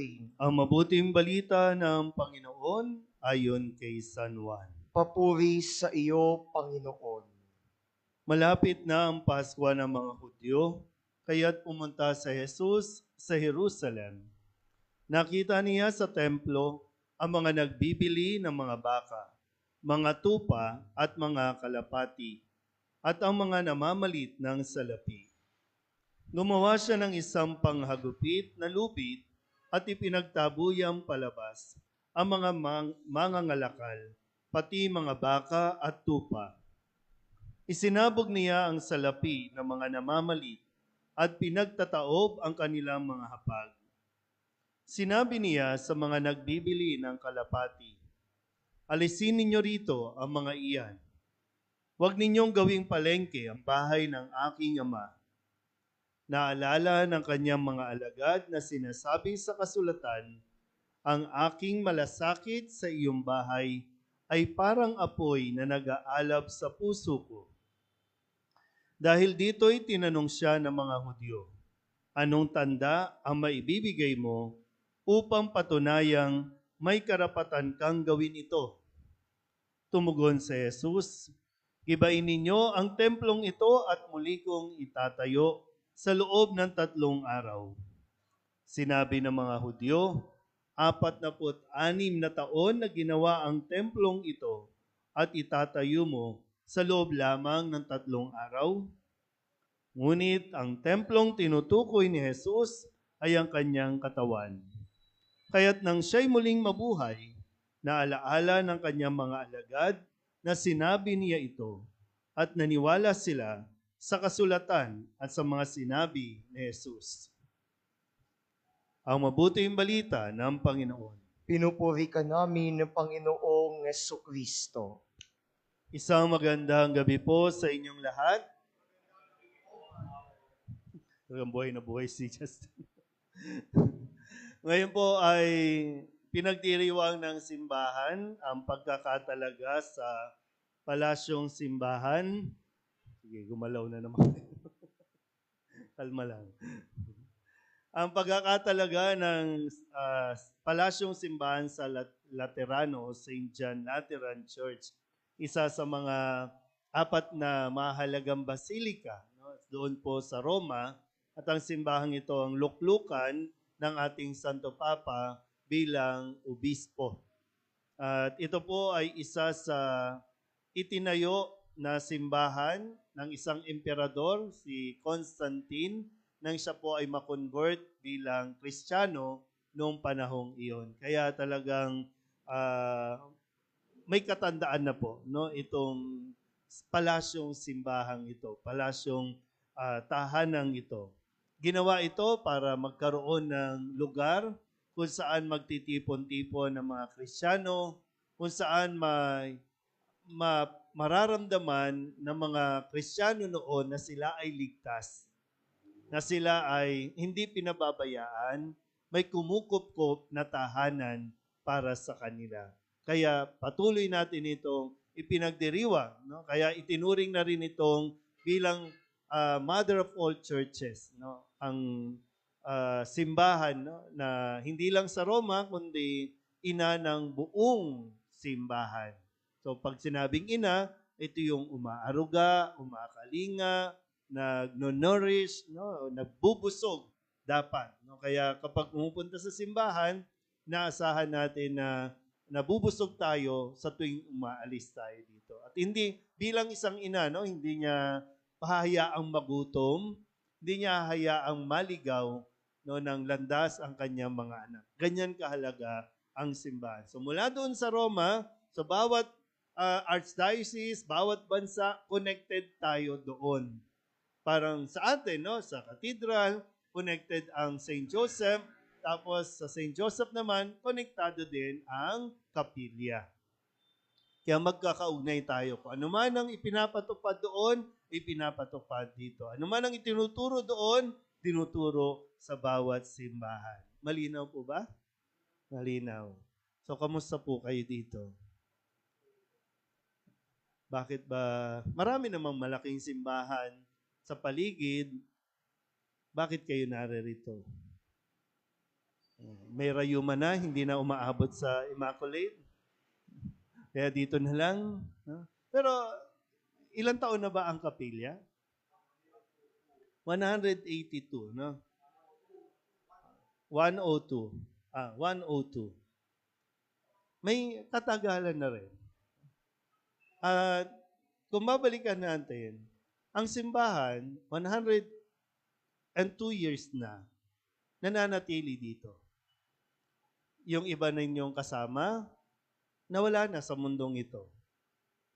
Queen. Ang mabuting balita ng Panginoon ayon kay San Juan. Papuri sa iyo, Panginoon. Malapit na ang Pasko ng mga Hudyo, kaya't pumunta sa Jesus sa Jerusalem. Nakita niya sa templo ang mga nagbibili ng mga baka, mga tupa at mga kalapati, at ang mga namamalit ng salapi. Gumawa siya ng isang panghagupit na lupit at ipinagtabuyang palabas ang mga mang- mangangalakal, pati mga baka at tupa. Isinabog niya ang salapi ng mga namamalit at pinagtataob ang kanilang mga hapag. Sinabi niya sa mga nagbibili ng kalapati, Alisin ninyo rito ang mga iyan. Huwag ninyong gawing palengke ang bahay ng aking ama. Naalala ng kanyang mga alagad na sinasabi sa kasulatan, Ang aking malasakit sa iyong bahay ay parang apoy na nag-aalab sa puso ko. Dahil dito'y tinanong siya ng mga Hudyo, Anong tanda ang maibibigay mo upang patunayang may karapatan kang gawin ito? Tumugon si Jesus, Gibain ninyo ang templong ito at muli kong itatayo sa loob ng tatlong araw. Sinabi ng mga Hudyo, apat na put anim na taon na ginawa ang templong ito at itatayo mo sa loob lamang ng tatlong araw? Ngunit ang templong tinutukoy ni Jesus ay ang kanyang katawan. Kaya't nang siya'y muling mabuhay, naalaala ng kanyang mga alagad na sinabi niya ito at naniwala sila sa kasulatan at sa mga sinabi ni Jesus. Ang mabuting balita ng Panginoon. Pinupuri ka namin ng Panginoong Yeso Kristo. Isang magandang gabi po sa inyong lahat. Talagang buhay na buhay si Justin. Ngayon po ay pinagdiriwang ng simbahan ang pagkakatalaga sa palasyong simbahan. Sige, gumalaw na naman. Kalma lang. Ang pagkakatalaga ng ah, palasyong simbahan sa Lat- Laterano, St. John Lateran Church, isa sa mga apat na mahalagang basilika no? doon po sa Roma at ang simbahang ito ang luklukan ng ating Santo Papa bilang obispo. At ito po ay isa sa itinayo na simbahan ng isang emperador, si Constantine, nang siya po ay makonvert bilang Kristiyano noong panahong iyon. Kaya talagang ah, may katandaan na po no itong palasyong simbahang ito, palasyong ah, tahanang ito. Ginawa ito para magkaroon ng lugar kung saan magtitipon-tipon ng mga Kristiyano, kung saan may ma, mararamdaman ng mga Kristiyano noon na sila ay ligtas, na sila ay hindi pinababayaan, may kumukup-kup na tahanan para sa kanila. Kaya patuloy natin itong ipinagdiriwang. No? Kaya itinuring na rin itong bilang ah, mother of all churches. No? Ang ah, simbahan no? na hindi lang sa Roma, kundi ina ng buong simbahan. So pag sinabing ina, ito yung umaaruga, umakalinga, nagno-nourish, no, nagbubusog dapat. No? Kaya kapag pumupunta sa simbahan, naasahan natin na nabubusog tayo sa tuwing umaalis tayo dito. At hindi bilang isang ina, no, hindi niya pahayaang magutom, hindi niya hayaang maligaw no, ng landas ang kanyang mga anak. Ganyan kahalaga ang simbahan. So mula doon sa Roma, sa bawat uh, archdiocese, bawat bansa, connected tayo doon. Parang sa atin, no, sa cathedral, connected ang St. Joseph, tapos sa St. Joseph naman, konektado din ang kapilya. Kaya magkakaugnay tayo. Kung ano man ang ipinapatupad doon, ipinapatupad dito. Ano man ang itinuturo doon, tinuturo sa bawat simbahan. Malinaw po ba? Malinaw. So, kamusta po kayo dito? Bakit ba? Marami namang malaking simbahan sa paligid. Bakit kayo naririto? May rayuma na, hindi na umaabot sa Immaculate. Kaya dito na lang. Pero ilang taon na ba ang kapilya? 182, no? 102. Ah, 102. May katagalan na rin. At kung babalikan natin, ang simbahan, 102 years na, nananatili dito. Yung iba na inyong kasama, nawala na sa mundong ito.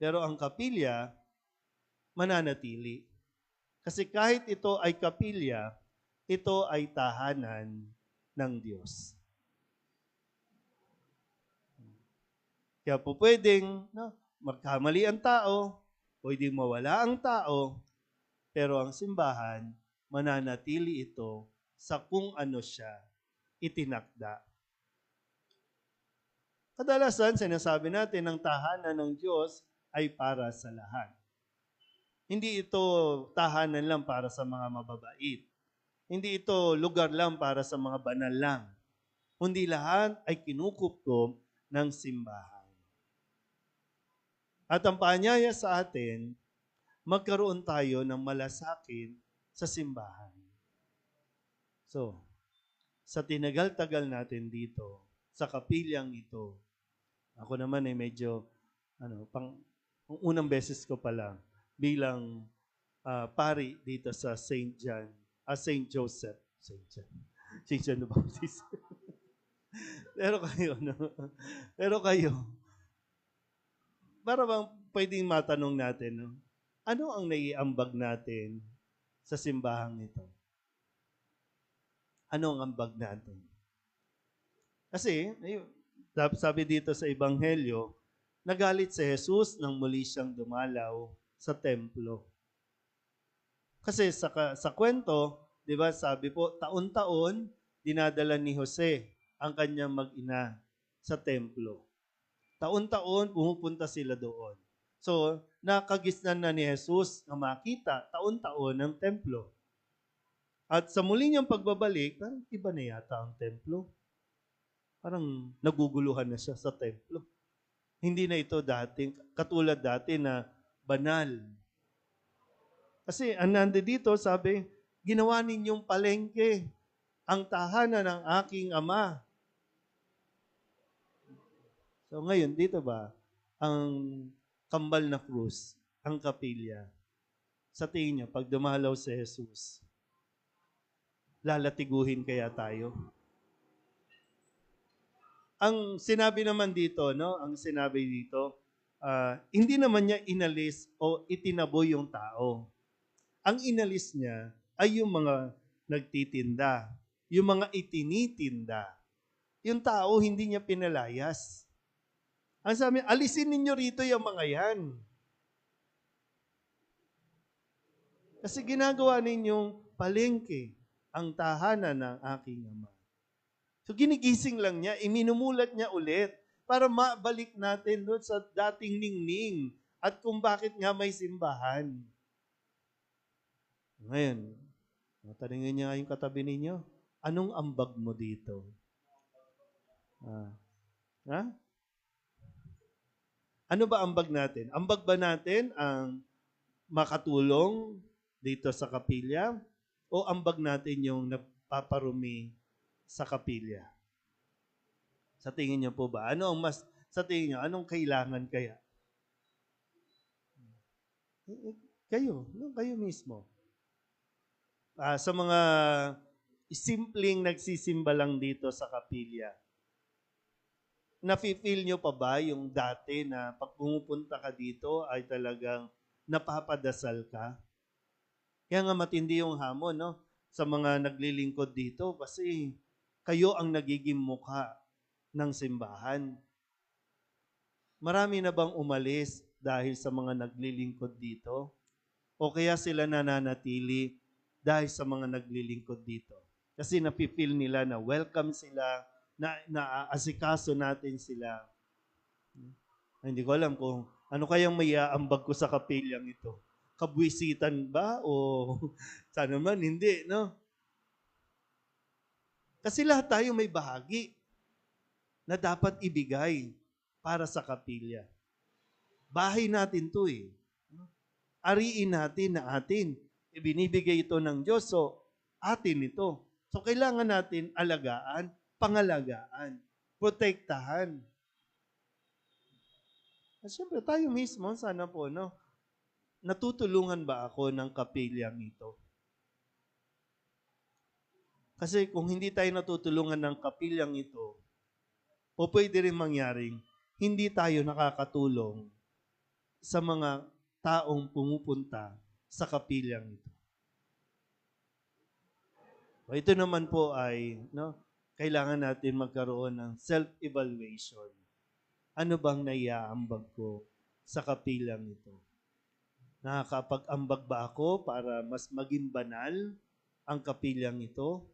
Pero ang kapilya, mananatili. Kasi kahit ito ay kapilya, ito ay tahanan ng Diyos. Kaya po pwedeng no, magkamali ang tao, pwedeng mawala ang tao, pero ang simbahan, mananatili ito sa kung ano siya itinakda. Kadalasan, sinasabi natin, ang tahanan ng Diyos ay para sa lahat. Hindi ito tahanan lang para sa mga mababait. Hindi ito lugar lang para sa mga banal lang. Kundi lahat ay kinukupkop ng simbahan. At ang paanyaya sa atin, magkaroon tayo ng malasakin sa simbahan. So, sa tinagal-tagal natin dito, sa kapilyang ito, ako naman ay medyo, ano, pang, ang unang beses ko pa lang, bilang ah, pari dito sa St. John, ah, St. Joseph, St. John, St. John the Baptist. Pero kayo, no? Pero kayo, para bang pwedeng matanong natin, no? ano ang naiambag natin sa simbahang ito? Ano ang ambag natin? Kasi, ayun, sabi dito sa Ebanghelyo, nagalit si Jesus nang muli siyang dumalaw sa templo. Kasi sa, sa kwento, di ba, sabi po, taon-taon, dinadala ni Jose ang kanyang mag-ina sa templo. Taon-taon, pumupunta sila doon. So, nakagisnan na ni Jesus na makita taon-taon ng templo. At sa muli niyang pagbabalik, parang iba na yata ang templo. Parang naguguluhan na siya sa templo. Hindi na ito dating, katulad dati na banal. Kasi ang nandi dito, sabi, ginawa ninyong palengke ang tahanan ng aking ama. So ngayon, dito ba, ang kambal na krus, ang kapilya, sa tingin niyo, pag dumalaw si Jesus, lalatiguhin kaya tayo? Ang sinabi naman dito, no? Ang sinabi dito, ah, hindi naman niya inalis o itinaboy yung tao. Ang inalis niya ay yung mga nagtitinda, yung mga itinitinda. Yung tao hindi niya pinalayas. Ang sabi, alisin ninyo rito yung mga yan. Kasi ginagawa ninyong palengke ang tahanan ng aking ama. So ginigising lang niya, iminumulat niya ulit para mabalik natin doon sa dating ningning at kung bakit nga may simbahan. Ngayon, tanongin niya yung katabi ninyo, anong ambag mo dito? Ah. Ha? Ano ba ambag natin? Ambag ba natin ang makatulong dito sa kapilya? O ambag natin yung napaparumi sa kapilya? Sa tingin niyo po ba? Ano ang mas, sa tingin niyo, anong kailangan kaya? Kayo, kayo mismo. Ah, sa mga simpleng nagsisimba lang dito sa kapilya, nafe-feel nyo pa ba yung dati na pag pumupunta ka dito ay talagang napapadasal ka? Kaya nga matindi yung hamon, no? Sa mga naglilingkod dito kasi kayo ang nagiging mukha ng simbahan. Marami na bang umalis dahil sa mga naglilingkod dito? O kaya sila nananatili dahil sa mga naglilingkod dito? Kasi nafe-feel nila na welcome sila, na naaasikaso natin sila. Ay, Hindi ko alam kung ano kayang may aambag ko sa kapilyang ito. Kabwisitan ba o sana man hindi, no? Kasi lahat tayo may bahagi na dapat ibigay para sa kapilya. Bahay natin to eh. Ariin natin na atin. Ibinibigay ito ng Diyos, so atin ito. So kailangan natin alagaan, pangalagaan, protektahan. At syempre, tayo mismo, sana po, no? Natutulungan ba ako ng kapilyang ito? Kasi kung hindi tayo natutulungan ng kapilyang ito, o pwede rin mangyaring hindi tayo nakakatulong sa mga taong pumupunta sa kapilyang ito. Ito naman po ay, no, kailangan natin magkaroon ng self-evaluation. Ano bang naiaambag ko sa kapilyang ito? Nakakapag-ambag ba ako para mas maging banal ang kapilyang ito?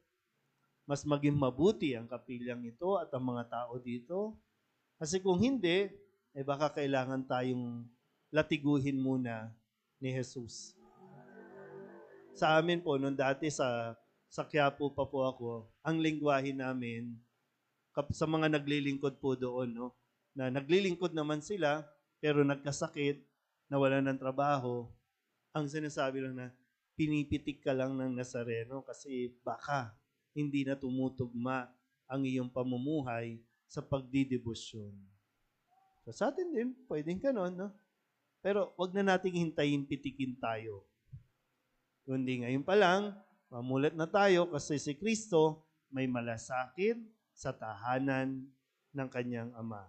Mas maging mabuti ang kapilyang ito at ang mga tao dito? Kasi kung hindi, eh baka kailangan tayong latiguhin muna ni Jesus. Sa amin po, nung dati sa, sa Quiapo pa po ako, ang lingwahe namin, sa mga naglilingkod po doon, no, na naglilingkod naman sila, pero nagkasakit, nawala ng trabaho, ang sinasabi lang na, pinipitik ka lang ng Nazareno kasi baka hindi na tumutugma ang iyong pamumuhay sa pagdidebosyon. So sa atin din, pwedeng ganon, no? Pero wag na nating hintayin pitikin tayo. Kundi ngayon pa lang, mamulat na tayo kasi si Kristo may malasakit sa tahanan ng kanyang Ama.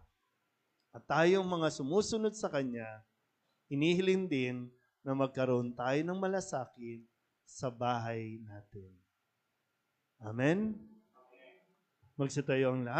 At tayong mga sumusunod sa Kanya, inihiling din na magkaroon tayo ng malasakit sa bahay natin. Amen? Magsitayo ang lahat.